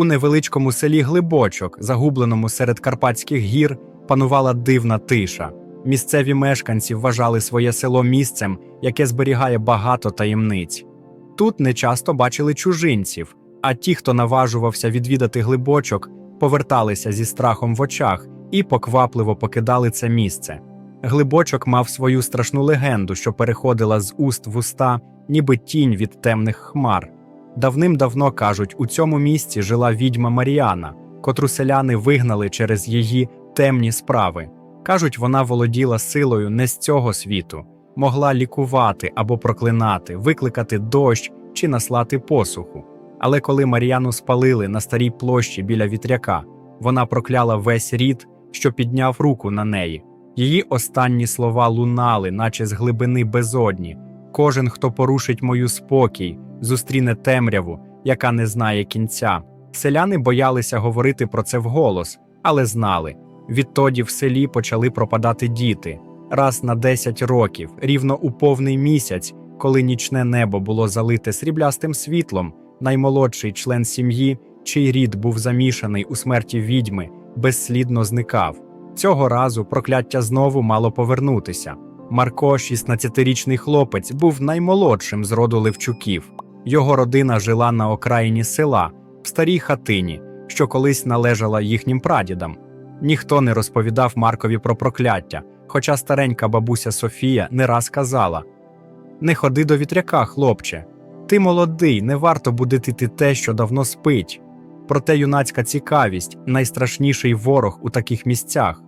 У невеличкому селі Глибочок, загубленому серед Карпатських гір, панувала дивна тиша. Місцеві мешканці вважали своє село місцем, яке зберігає багато таємниць. Тут не часто бачили чужинців, а ті, хто наважувався відвідати глибочок, поверталися зі страхом в очах і поквапливо покидали це місце. Глибочок мав свою страшну легенду, що переходила з уст в уста, ніби тінь від темних хмар. Давним-давно кажуть, у цьому місці жила відьма Маріана, котру селяни вигнали через її темні справи. Кажуть, вона володіла силою не з цього світу, могла лікувати або проклинати, викликати дощ чи наслати посуху. Але коли Маріану спалили на старій площі біля вітряка, вона прокляла весь рід, що підняв руку на неї. Її останні слова лунали, наче з глибини безодні. Кожен, хто порушить мою спокій, зустріне темряву, яка не знає кінця. Селяни боялися говорити про це вголос, але знали. Відтоді в селі почали пропадати діти. Раз на 10 років, рівно у повний місяць, коли нічне небо було залите сріблястим світлом, наймолодший член сім'ї, чий рід був замішаний у смерті відьми, безслідно зникав. Цього разу прокляття знову мало повернутися. Марко, 16-річний хлопець, був наймолодшим з роду Левчуків. Його родина жила на окраїні села, в старій хатині, що колись належала їхнім прадідам. Ніхто не розповідав Маркові про прокляття, хоча старенька бабуся Софія не раз казала: Не ходи до вітряка, хлопче. Ти молодий, не варто будити те, що давно спить. Проте юнацька цікавість найстрашніший ворог у таких місцях.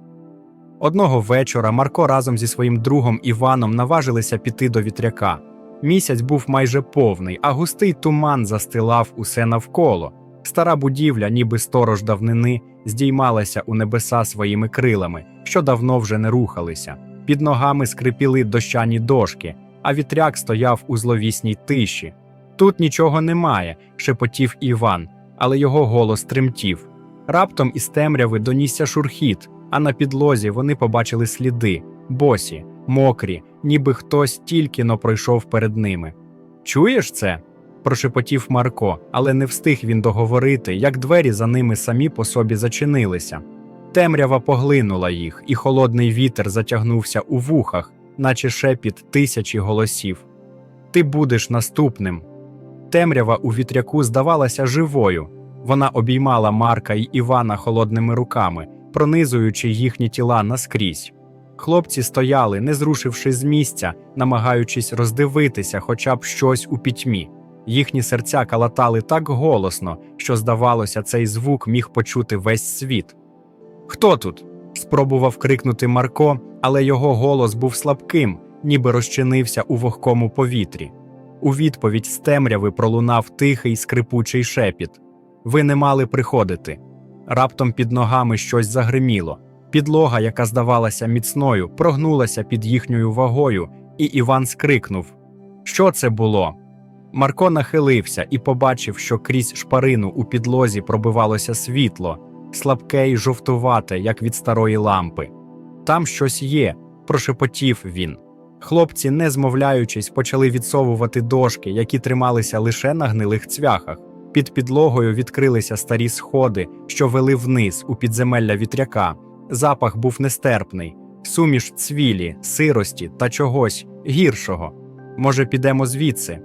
Одного вечора Марко разом зі своїм другом Іваном наважилися піти до вітряка. Місяць був майже повний, а густий туман застилав усе навколо. Стара будівля, ніби сторож давнини, здіймалася у небеса своїми крилами, що давно вже не рухалися. Під ногами скрипіли дощані дошки, а вітряк стояв у зловісній тиші. Тут нічого немає, шепотів Іван, але його голос тремтів. Раптом із темряви донісся шурхіт, а на підлозі вони побачили сліди, босі, мокрі, ніби хтось тільки но пройшов перед ними. Чуєш це? прошепотів Марко, але не встиг він договорити, як двері за ними самі по собі зачинилися. Темрява поглинула їх, і холодний вітер затягнувся у вухах, наче шепіт тисячі голосів. Ти будеш наступним. Темрява у вітряку здавалася живою. Вона обіймала Марка й Івана холодними руками, пронизуючи їхні тіла наскрізь. Хлопці стояли, не зрушивши з місця, намагаючись роздивитися хоча б щось у пітьмі. Їхні серця калатали так голосно, що, здавалося, цей звук міг почути весь світ. Хто тут? спробував крикнути Марко, але його голос був слабким, ніби розчинився у вогкому повітрі. У відповідь з темряви пролунав тихий скрипучий шепіт. Ви не мали приходити. Раптом під ногами щось загриміло. Підлога, яка здавалася міцною, прогнулася під їхньою вагою, і Іван скрикнув: Що це було? Марко нахилився і побачив, що крізь шпарину у підлозі пробивалося світло, слабке й жовтувате, як від старої лампи. Там щось є, прошепотів він. Хлопці, не змовляючись, почали відсовувати дошки, які трималися лише на гнилих цвяхах. Під підлогою відкрилися старі сходи, що вели вниз у підземелля вітряка. Запах був нестерпний, суміш цвілі, сирості та чогось гіршого. Може, підемо звідси?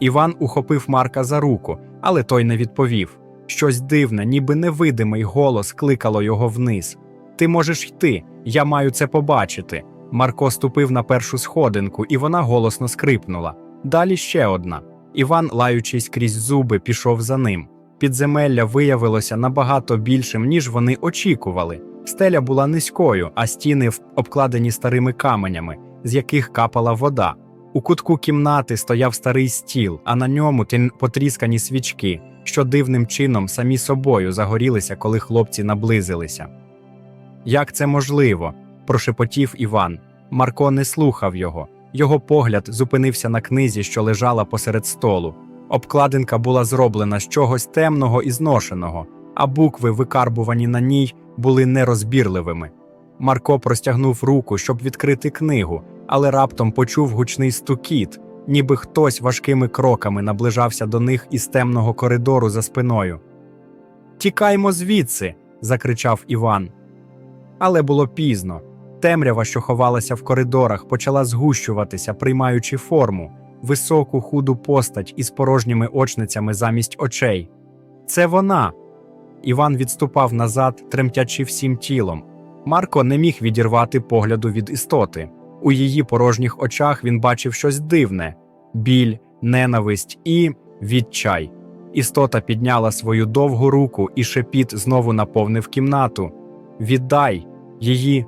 Іван ухопив Марка за руку, але той не відповів. Щось дивне, ніби невидимий голос кликало його вниз. Ти можеш йти, я маю це побачити. Марко ступив на першу сходинку, і вона голосно скрипнула. Далі ще одна. Іван, лаючись крізь зуби, пішов за ним. Підземелля виявилося набагато більшим, ніж вони очікували. Стеля була низькою, а стіни обкладені старими каменями, з яких капала вода. У кутку кімнати стояв старий стіл, а на ньому потріскані свічки, що дивним чином самі собою загорілися, коли хлопці наблизилися. Як це можливо? прошепотів Іван. Марко не слухав його. Його погляд зупинився на книзі, що лежала посеред столу. Обкладинка була зроблена з чогось темного і зношеного, а букви, викарбувані на ній, були нерозбірливими. Марко простягнув руку, щоб відкрити книгу, але раптом почув гучний стукіт, ніби хтось важкими кроками наближався до них із темного коридору за спиною. Тікаймо звідси. закричав Іван. Але було пізно. Темрява, що ховалася в коридорах, почала згущуватися, приймаючи форму, високу худу постать із порожніми очницями замість очей. Це вона. Іван відступав назад, тремтячи всім тілом. Марко не міг відірвати погляду від істоти. У її порожніх очах він бачив щось дивне біль, ненависть і відчай. Істота підняла свою довгу руку, і шепіт знову наповнив кімнату. Віддай її.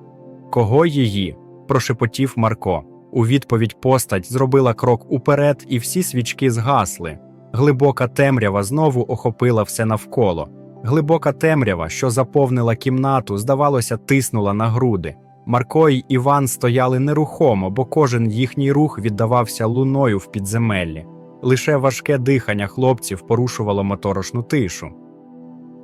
Кого її? прошепотів Марко. У відповідь постать зробила крок уперед, і всі свічки згасли. Глибока темрява знову охопила все навколо. Глибока темрява, що заповнила кімнату, здавалося, тиснула на груди. Марко й Іван стояли нерухомо, бо кожен їхній рух віддавався луною в підземеллі. Лише важке дихання хлопців порушувало моторошну тишу.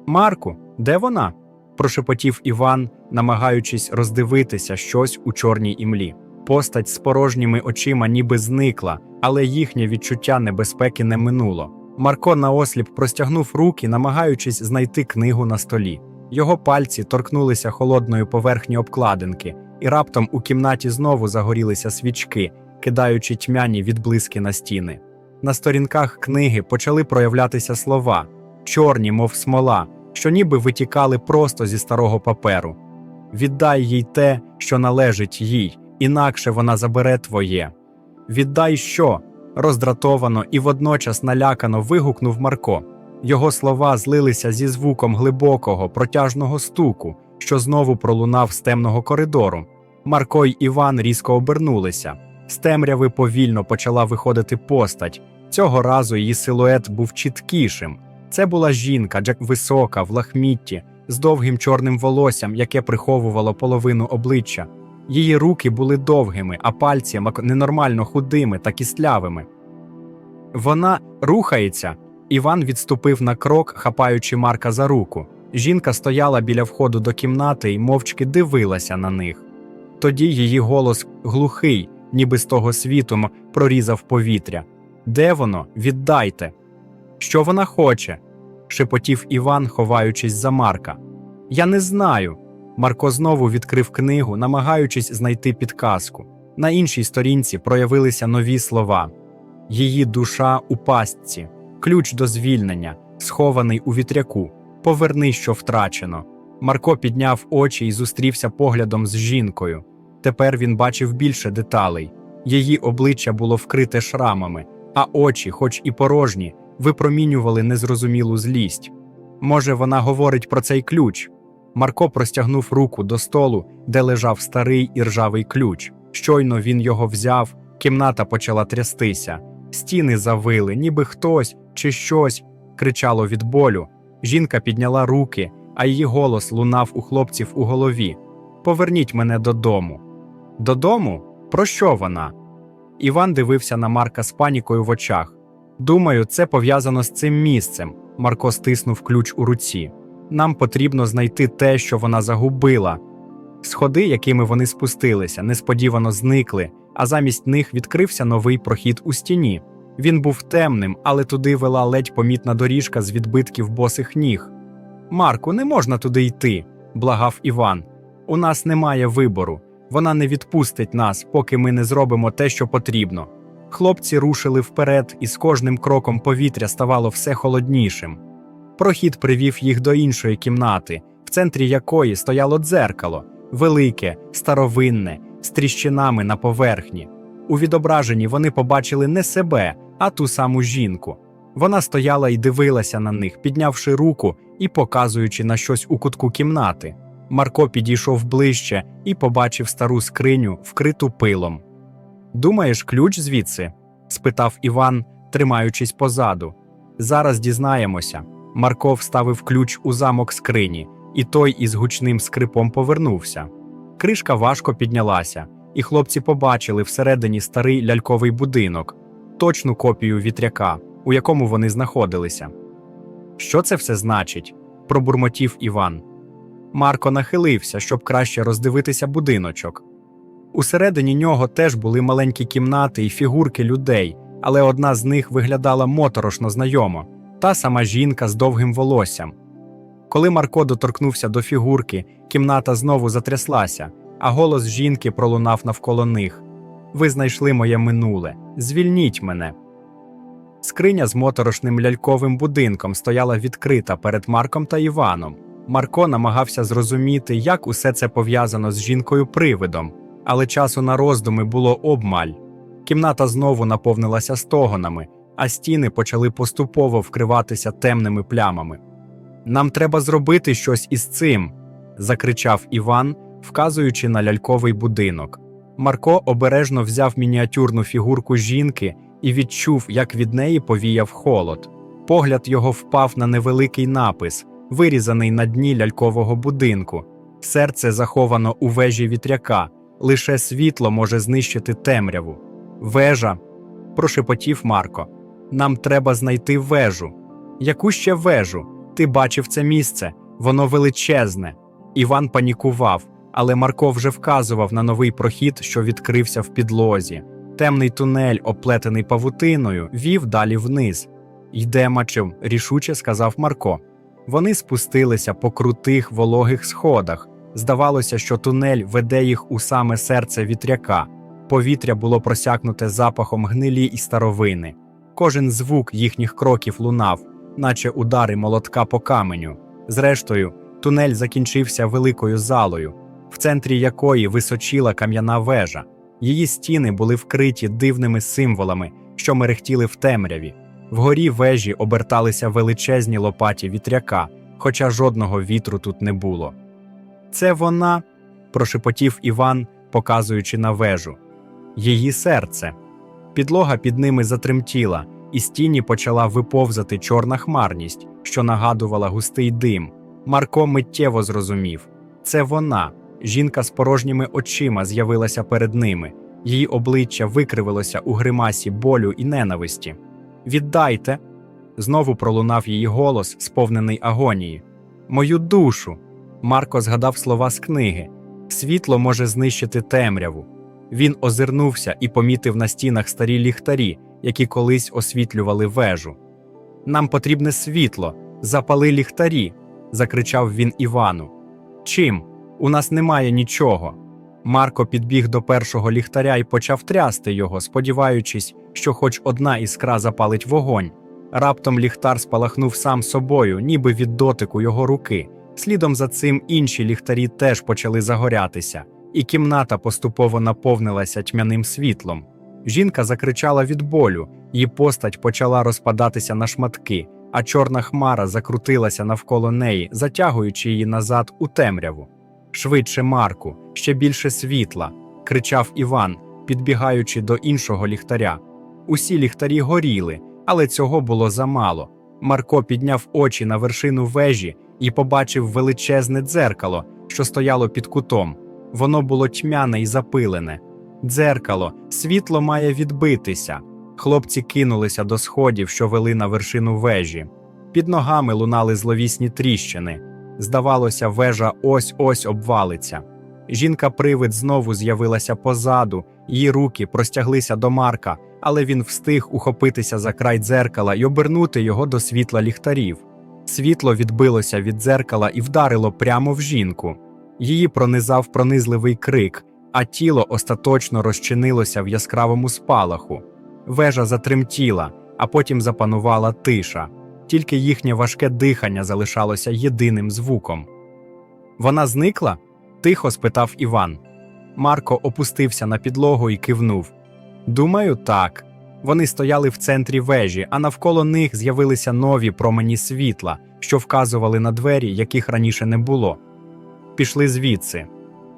Марку, де вона? прошепотів Іван, намагаючись роздивитися щось у чорній імлі. Постать з порожніми очима ніби зникла, але їхнє відчуття небезпеки не минуло. Марко наосліп простягнув руки, намагаючись знайти книгу на столі. Його пальці торкнулися холодної поверхні обкладинки, і раптом у кімнаті знову загорілися свічки, кидаючи тьмяні відблиски на стіни. На сторінках книги почали проявлятися слова, чорні, мов смола, що ніби витікали просто зі старого паперу. Віддай їй те, що належить їй, інакше вона забере твоє. Віддай що? Роздратовано і водночас налякано вигукнув Марко. Його слова злилися зі звуком глибокого, протяжного стуку, що знову пролунав з темного коридору. Марко й Іван різко обернулися. З темряви повільно почала виходити постать. Цього разу її силует був чіткішим. Це була жінка, Джек висока, в лахмітті, з довгим чорним волоссям, яке приховувало половину обличчя. Її руки були довгими, а пальці ненормально худими та кістлявими. Вона рухається. Іван відступив на крок, хапаючи Марка за руку. Жінка стояла біля входу до кімнати і мовчки дивилася на них. Тоді її голос глухий, ніби з того світу, прорізав повітря. Де воно? Віддайте. Що вона хоче? шепотів Іван, ховаючись за Марка. Я не знаю. Марко знову відкрив книгу, намагаючись знайти підказку. На іншій сторінці проявилися нові слова: її душа у пастці, ключ до звільнення, схований у вітряку. Поверни, що втрачено. Марко підняв очі і зустрівся поглядом з жінкою. Тепер він бачив більше деталей. Її обличчя було вкрите шрамами, а очі, хоч і порожні, випромінювали незрозумілу злість. Може, вона говорить про цей ключ. Марко простягнув руку до столу, де лежав старий і ржавий ключ. Щойно він його взяв, кімната почала трястися. Стіни завили, ніби хтось чи щось кричало від болю. Жінка підняла руки, а її голос лунав у хлопців у голові: Поверніть мене додому. Додому? Про що вона? Іван дивився на Марка з панікою в очах. Думаю, це пов'язано з цим місцем. Марко стиснув ключ у руці. Нам потрібно знайти те, що вона загубила. Сходи, якими вони спустилися, несподівано зникли, а замість них відкрився новий прохід у стіні. Він був темним, але туди вела ледь помітна доріжка з відбитків босих ніг. Марку, не можна туди йти, благав Іван. У нас немає вибору. Вона не відпустить нас, поки ми не зробимо те, що потрібно. Хлопці рушили вперед, і з кожним кроком повітря ставало все холоднішим. Прохід привів їх до іншої кімнати, в центрі якої стояло дзеркало, велике, старовинне, з тріщинами на поверхні. У відображенні вони побачили не себе, а ту саму жінку. Вона стояла і дивилася на них, піднявши руку і показуючи на щось у кутку кімнати. Марко підійшов ближче і побачив стару скриню, вкриту пилом. Думаєш, ключ звідси? спитав Іван, тримаючись позаду. Зараз дізнаємося. Марко вставив ключ у замок скрині, і той із гучним скрипом повернувся. Кришка важко піднялася, і хлопці побачили всередині старий ляльковий будинок, точну копію вітряка, у якому вони знаходилися. Що це все значить? пробурмотів Іван. Марко нахилився, щоб краще роздивитися будиночок. Усередині нього теж були маленькі кімнати і фігурки людей, але одна з них виглядала моторошно знайомо та сама жінка з довгим волоссям. Коли Марко доторкнувся до фігурки, кімната знову затряслася, а голос жінки пролунав навколо них. Ви знайшли моє минуле. Звільніть мене. Скриня з моторошним ляльковим будинком стояла відкрита перед Марком та Іваном. Марко намагався зрозуміти, як усе це пов'язано з жінкою-привидом, але часу на роздуми було обмаль. Кімната знову наповнилася стогонами, а стіни почали поступово вкриватися темними плямами. Нам треба зробити щось із цим, закричав Іван, вказуючи на ляльковий будинок. Марко обережно взяв мініатюрну фігурку жінки і відчув, як від неї повіяв холод. Погляд його впав на невеликий напис, вирізаний на дні лялькового будинку. Серце заховано у вежі вітряка, лише світло може знищити темряву. Вежа, прошепотів Марко. Нам треба знайти вежу. Яку ще вежу? Ти бачив це місце, воно величезне. Іван панікував, але Марко вже вказував на новий прохід, що відкрився в підлозі. Темний тунель, оплетений павутиною, вів далі вниз. Йде мачем, рішуче сказав Марко. Вони спустилися по крутих вологих сходах. Здавалося, що тунель веде їх у саме серце вітряка. Повітря було просякнуте запахом гнилі і старовини. Кожен звук їхніх кроків лунав, наче удари молотка по каменю. Зрештою, тунель закінчився великою залою, в центрі якої височіла кам'яна вежа. Її стіни були вкриті дивними символами, що мерехтіли в темряві. Вгорі вежі оберталися величезні лопаті вітряка, хоча жодного вітру тут не було. Це вона, прошепотів Іван, показуючи на вежу. Її серце. Підлога під ними затремтіла, і з тіні почала виповзати чорна хмарність, що нагадувала густий дим. Марко миттєво зрозумів це вона. Жінка з порожніми очима з'явилася перед ними. Її обличчя викривилося у гримасі болю і ненависті. Віддайте. Знову пролунав її голос, сповнений агонії. Мою душу. Марко згадав слова з книги: Світло може знищити темряву. Він озирнувся і помітив на стінах старі ліхтарі, які колись освітлювали вежу. Нам потрібне світло, запали ліхтарі, закричав він Івану. Чим? У нас немає нічого. Марко підбіг до першого ліхтаря і почав трясти його, сподіваючись, що хоч одна іскра запалить вогонь. Раптом ліхтар спалахнув сам собою, ніби від дотику його руки. Слідом за цим інші ліхтарі теж почали загорятися, і кімната поступово наповнилася тьмяним світлом. Жінка закричала від болю, її постать почала розпадатися на шматки, а чорна хмара закрутилася навколо неї, затягуючи її назад у темряву. Швидше, Марку, ще більше світла, кричав Іван, підбігаючи до іншого ліхтаря. Усі ліхтарі горіли, але цього було замало. Марко підняв очі на вершину вежі і побачив величезне дзеркало, що стояло під кутом. Воно було тьмяне і запилене. Дзеркало, світло має відбитися. Хлопці кинулися до сходів, що вели на вершину вежі. Під ногами лунали зловісні тріщини. Здавалося, вежа ось ось обвалиться. Жінка-привид знову з'явилася позаду, її руки простяглися до Марка, але він встиг ухопитися за край дзеркала і обернути його до світла ліхтарів. Світло відбилося від дзеркала і вдарило прямо в жінку. Її пронизав пронизливий крик, а тіло остаточно розчинилося в яскравому спалаху. Вежа затремтіла, а потім запанувала тиша. Тільки їхнє важке дихання залишалося єдиним звуком. Вона зникла? тихо спитав Іван. Марко опустився на підлогу і кивнув. Думаю, так. Вони стояли в центрі вежі, а навколо них з'явилися нові промені світла, що вказували на двері, яких раніше не було. Пішли звідси.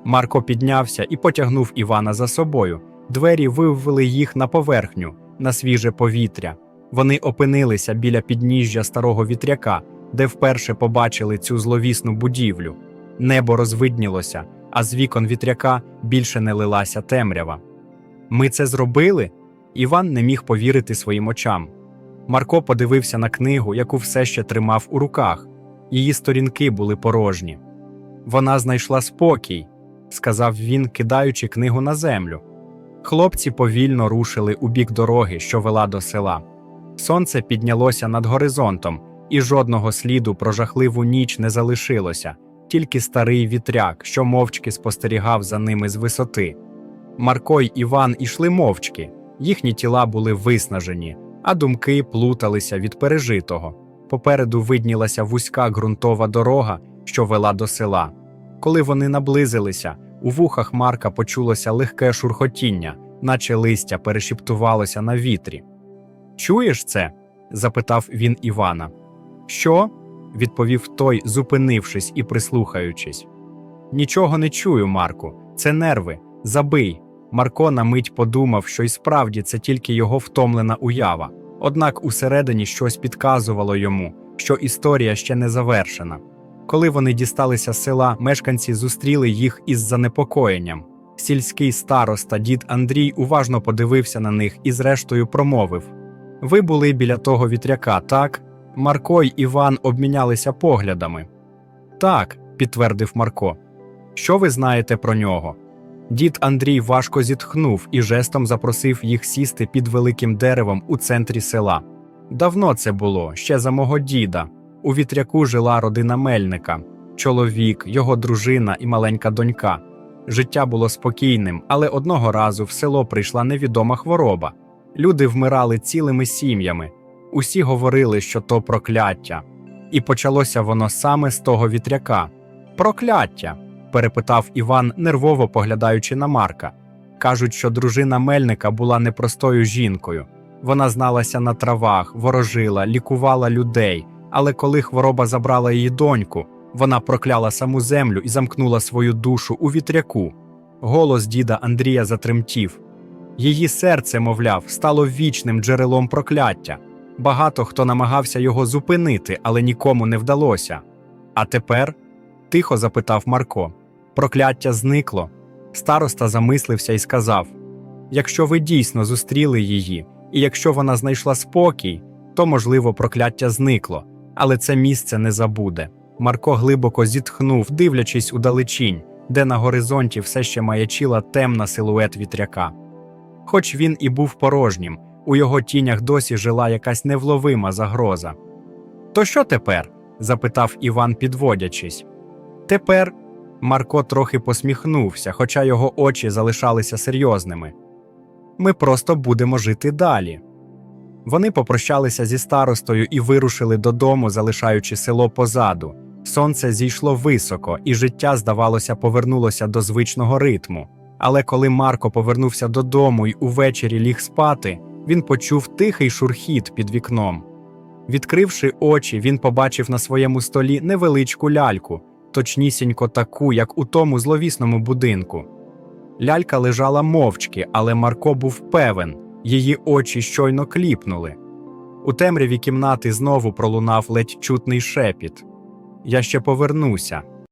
Марко піднявся і потягнув Івана за собою. Двері вивели їх на поверхню, на свіже повітря. Вони опинилися біля підніжжя старого вітряка, де вперше побачили цю зловісну будівлю. Небо розвиднілося, а з вікон вітряка більше не лилася темрява. Ми це зробили? Іван не міг повірити своїм очам. Марко подивився на книгу, яку все ще тримав у руках. Її сторінки були порожні. Вона знайшла спокій, сказав він, кидаючи книгу на землю. Хлопці повільно рушили у бік дороги, що вела до села. Сонце піднялося над горизонтом, і жодного сліду про жахливу ніч не залишилося, тільки старий вітряк, що мовчки спостерігав за ними з висоти. Марко й Іван ішли мовчки, їхні тіла були виснажені, а думки плуталися від пережитого. Попереду виднілася вузька ґрунтова дорога, що вела до села. Коли вони наблизилися, у вухах Марка почулося легке шурхотіння, наче листя перешіптувалося на вітрі. Чуєш це? запитав він Івана. Що? відповів той, зупинившись і прислухаючись. Нічого не чую, Марку, це нерви. Забий. Марко на мить подумав, що й справді це тільки його втомлена уява. Однак усередині щось підказувало йому, що історія ще не завершена. Коли вони дісталися села, мешканці зустріли їх із занепокоєнням. Сільський староста дід Андрій уважно подивився на них і, зрештою, промовив: Ви були біля того вітряка, так? Марко й Іван обмінялися поглядами. Так, підтвердив Марко. Що ви знаєте про нього? Дід Андрій важко зітхнув і жестом запросив їх сісти під великим деревом у центрі села. Давно це було, ще за мого діда. У вітряку жила родина Мельника, чоловік, його дружина і маленька донька. Життя було спокійним, але одного разу в село прийшла невідома хвороба. Люди вмирали цілими сім'ями. Усі говорили, що то прокляття. І почалося воно саме з того вітряка. Прокляття. перепитав Іван, нервово поглядаючи на Марка. Кажуть, що дружина Мельника була непростою жінкою. Вона зналася на травах, ворожила, лікувала людей. Але коли хвороба забрала її доньку, вона прокляла саму землю і замкнула свою душу у вітряку. Голос діда Андрія затремтів. Її серце, мовляв, стало вічним джерелом прокляття. Багато хто намагався його зупинити, але нікому не вдалося. А тепер? тихо запитав Марко. Прокляття зникло. Староста замислився і сказав: Якщо ви дійсно зустріли її, і якщо вона знайшла спокій, то, можливо, прокляття зникло, але це місце не забуде. Марко глибоко зітхнув, дивлячись у далечінь, де на горизонті все ще маячила темна силует вітряка. Хоч він і був порожнім, у його тінях досі жила якась невловима загроза. То що тепер? запитав Іван, підводячись. Тепер Марко трохи посміхнувся, хоча його очі залишалися серйозними. Ми просто будемо жити далі. Вони попрощалися зі старостою і вирушили додому, залишаючи село позаду. Сонце зійшло високо, і життя, здавалося, повернулося до звичного ритму. Але коли Марко повернувся додому і увечері ліг спати, він почув тихий шурхіт під вікном. Відкривши очі, він побачив на своєму столі невеличку ляльку, точнісінько таку, як у тому зловісному будинку. Лялька лежала мовчки, але Марко був певен, її очі щойно кліпнули. У темряві кімнати знову пролунав ледь чутний шепіт. Я ще повернуся.